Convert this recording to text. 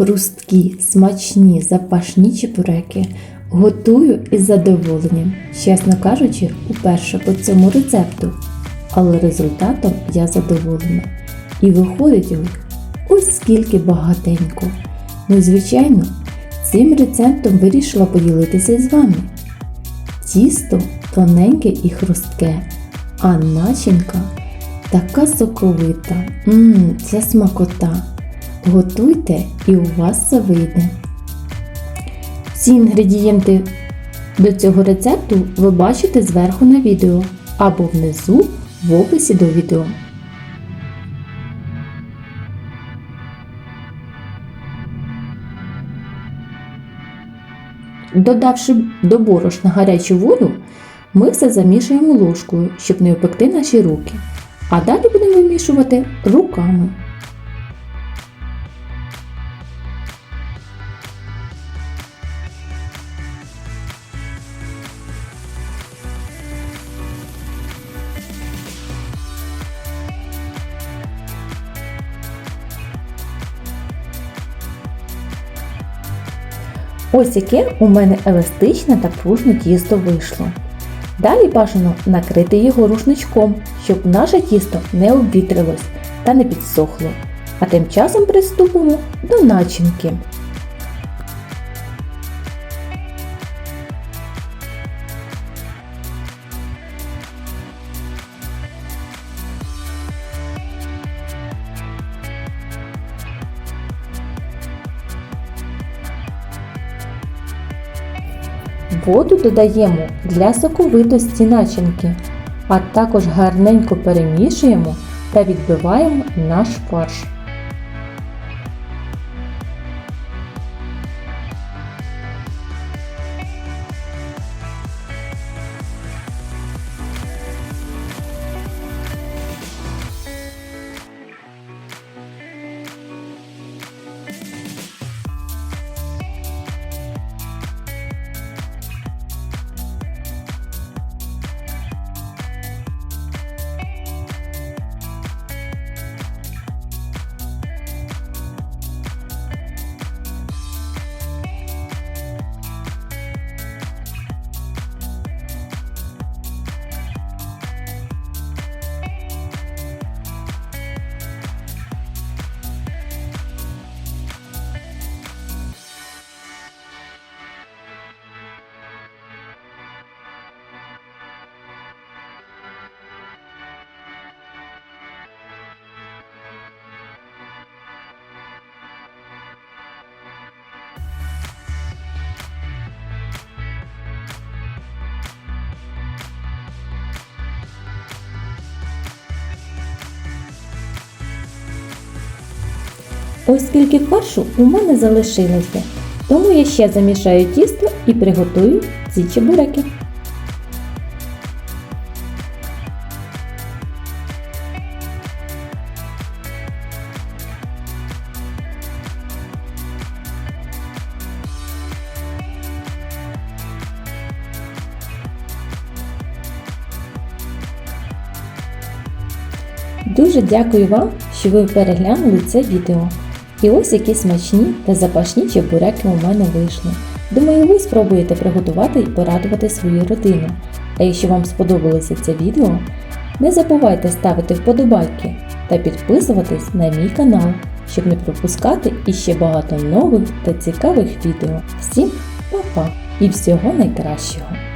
Хрусткі, смачні, запашні чебуреки готую із задоволенням, чесно кажучи, уперше по цьому рецепту. Але результатом я задоволена. І виходить його ось скільки багатенько. Ну звичайно, цим рецептом вирішила поділитися із вами. Тісто тоненьке і хрустке, а начинка така соковита. Ммм, це смакота. Готуйте і у вас все вийде. Всі інгредієнти до цього рецепту ви бачите зверху на відео або внизу в описі до відео. Додавши до борошна гарячу воду, ми все замішуємо ложкою, щоб не опекти наші руки. А далі будемо вимішувати руками. Ось яке у мене еластичне та пружне тісто вийшло. Далі бажано накрити його рушничком, щоб наше тісто не обвітрилось та не підсохло. А тим часом приступимо до начинки. Воду додаємо для соковитості начинки, а також гарненько перемішуємо та відбиваємо наш фарш. Ось скільки фаршу у мене залишилося, тому я ще замішаю тісто і приготую ці чебуреки. Дуже дякую вам, що ви переглянули це відео. І ось які смачні та запашні чебуреки у мене вийшли. Думаю, ви спробуєте приготувати і порадувати свою родину. А якщо вам сподобалося це відео, не забувайте ставити вподобайки та підписуватись на мій канал, щоб не пропускати іще багато нових та цікавих відео. Всім па-па і всього найкращого!